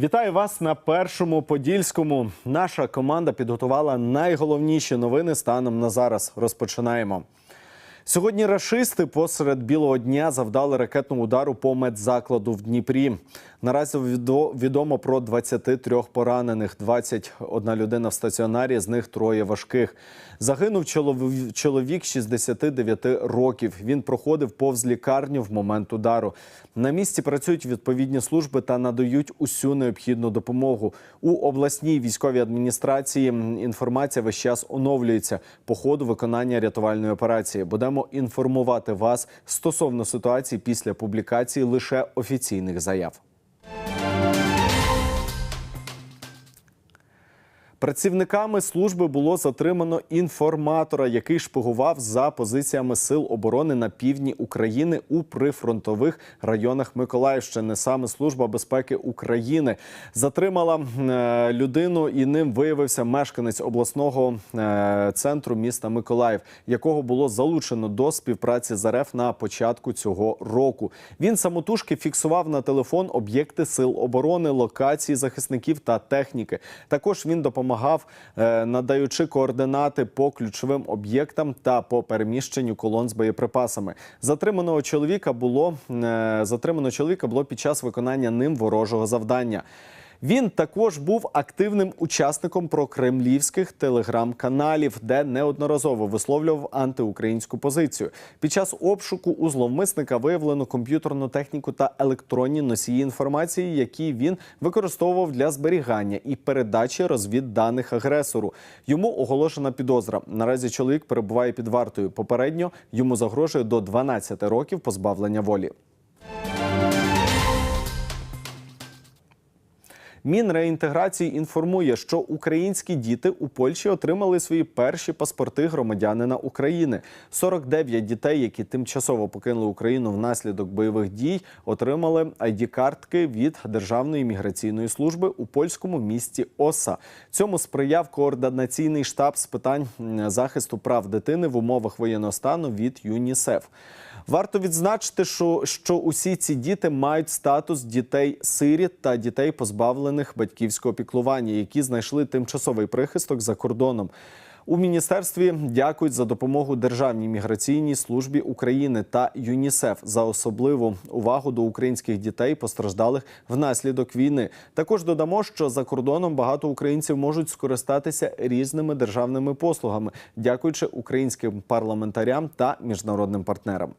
Вітаю вас на першому подільському. Наша команда підготувала найголовніші новини станом на зараз. Розпочинаємо. Сьогодні рашисти посеред білого дня завдали ракетного удару по медзакладу в Дніпрі. Наразі відо- відомо про 23 поранених, 21 людина в стаціонарі, з них троє важких. Загинув чолов- чоловік 69 років. Він проходив повз лікарню в момент удару. На місці працюють відповідні служби та надають усю необхідну допомогу. У обласній військовій адміністрації інформація весь час оновлюється по ходу виконання рятувальної операції. Будемо інформувати вас стосовно ситуації після публікації лише офіційних заяв. Працівниками служби було затримано інформатора, який шпигував за позиціями сил оборони на півдні України у прифронтових районах Миколаївщини. Саме служба безпеки України затримала е, людину, і ним виявився мешканець обласного е, центру міста Миколаїв, якого було залучено до співпраці з РФ на початку цього року. Він самотужки фіксував на телефон об'єкти сил оборони, локації захисників та техніки. Також він допомагав, е, надаючи координати по ключовим об'єктам та по переміщенню колон з боєприпасами. Затриманого чоловіка було е, затримано чоловіка було під час виконання ним ворожого завдання. Він також був активним учасником прокремлівських телеграм-каналів, де неодноразово висловлював антиукраїнську позицію. Під час обшуку у зловмисника виявлено комп'ютерну техніку та електронні носії інформації, які він використовував для зберігання і передачі розвідданих агресору. Йому оголошена підозра. Наразі чоловік перебуває під вартою. Попередньо йому загрожує до 12 років позбавлення волі. Мінреінтеграції інформує, що українські діти у Польщі отримали свої перші паспорти громадянина України. 49 дітей, які тимчасово покинули Україну внаслідок бойових дій, отримали ID-картки від Державної міграційної служби у польському місті Оса. Цьому сприяв координаційний штаб з питань захисту прав дитини в умовах воєнного стану від ЮНІСЕФ. Варто відзначити, що, що усі ці діти мають статус дітей сиріт та дітей, позбавлених батьківського піклування, які знайшли тимчасовий прихисток за кордоном. У міністерстві дякують за допомогу Державній міграційній службі України та ЮНІСЕФ за особливу увагу до українських дітей, постраждалих внаслідок війни. Також додамо, що за кордоном багато українців можуть скористатися різними державними послугами, дякуючи українським парламентарям та міжнародним партнерам.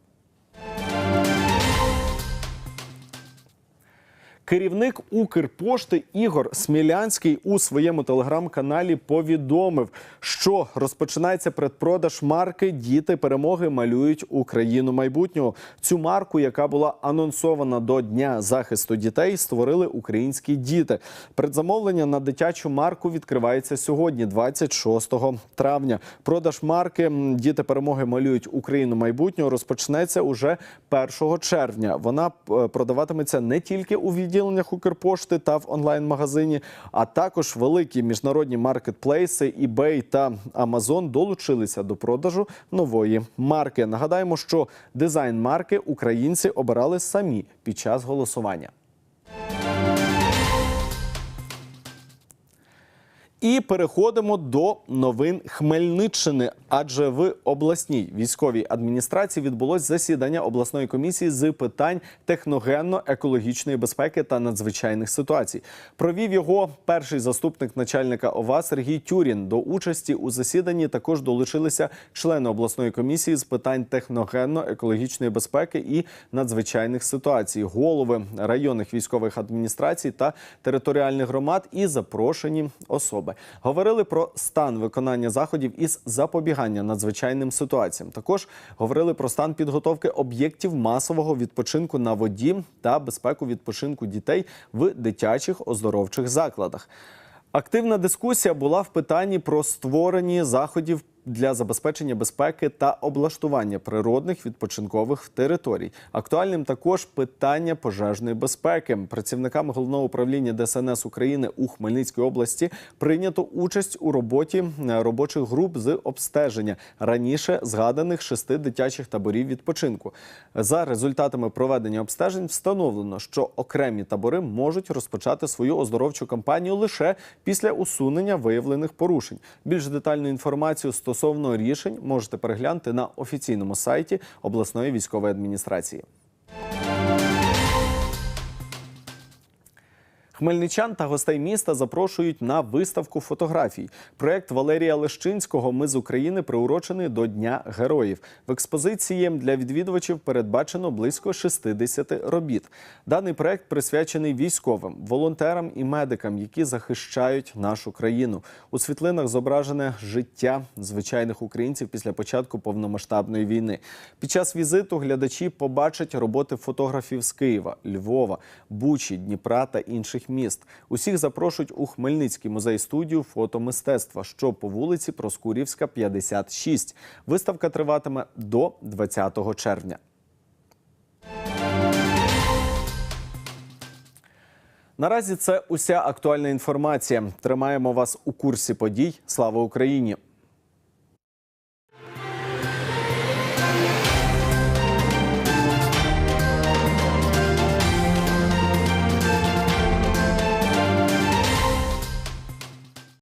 Керівник Укрпошти Ігор Смілянський у своєму телеграм-каналі повідомив, що розпочинається предпродаж марки Діти перемоги малюють Україну майбутнього. Цю марку, яка була анонсована до Дня захисту дітей, створили українські діти. Предзамовлення на дитячу марку відкривається сьогодні, 26 травня. Продаж марки Діти перемоги малюють Україну майбутнього розпочнеться уже 1 червня. Вона е, продаватиметься не тільки у відділеннях Укрпошти та в онлайн-магазині, а також великі міжнародні маркетплейси eBay та Amazon долучилися до продажу нової марки. Нагадаємо, що дизайн марки українці обирали самі під час голосування. І переходимо до новин Хмельниччини. Адже в обласній військовій адміністрації відбулось засідання обласної комісії з питань техногенно-екологічної безпеки та надзвичайних ситуацій. Провів його перший заступник начальника ОВА Сергій Тюрін. До участі у засіданні також долучилися члени обласної комісії з питань техногенно-екологічної безпеки і надзвичайних ситуацій, голови районних військових адміністрацій та територіальних громад і запрошені особи. Говорили про стан виконання заходів із запобігання надзвичайним ситуаціям. Також говорили про стан підготовки об'єктів масового відпочинку на воді та безпеку відпочинку дітей в дитячих оздоровчих закладах. Активна дискусія була в питанні про створені заходів для забезпечення безпеки та облаштування природних відпочинкових територій. Актуальним також питання пожежної безпеки. Працівниками головного управління ДСНС України у Хмельницькій області прийнято участь у роботі е, робочих груп з обстеження раніше згаданих шести дитячих таборів відпочинку. За результатами проведення обстежень встановлено, що окремі табори можуть розпочати свою оздоровчу кампанію лише після усунення виявлених порушень. Більш детальну інформацію стосовно рішень можете переглянути на офіційному сайті обласної військової адміністрації. Хмельничан та гостей міста запрошують на виставку фотографій. Проект Валерія Лещинського Ми з України приурочений до Дня героїв. В експозиції для відвідувачів передбачено близько 60 робіт. Даний проект присвячений військовим, волонтерам і медикам, які захищають нашу країну. У світлинах зображене життя звичайних українців після початку повномасштабної війни. Під час візиту глядачі побачать роботи фотографів з Києва, Львова, Бучі, Дніпра та інших міст. Усіх запрошують у Хмельницький музей студію фотомистецтва, що по вулиці Проскурівська, 56. Виставка триватиме до 20 червня. Наразі це уся актуальна інформація. Тримаємо вас у курсі подій. Слава Україні!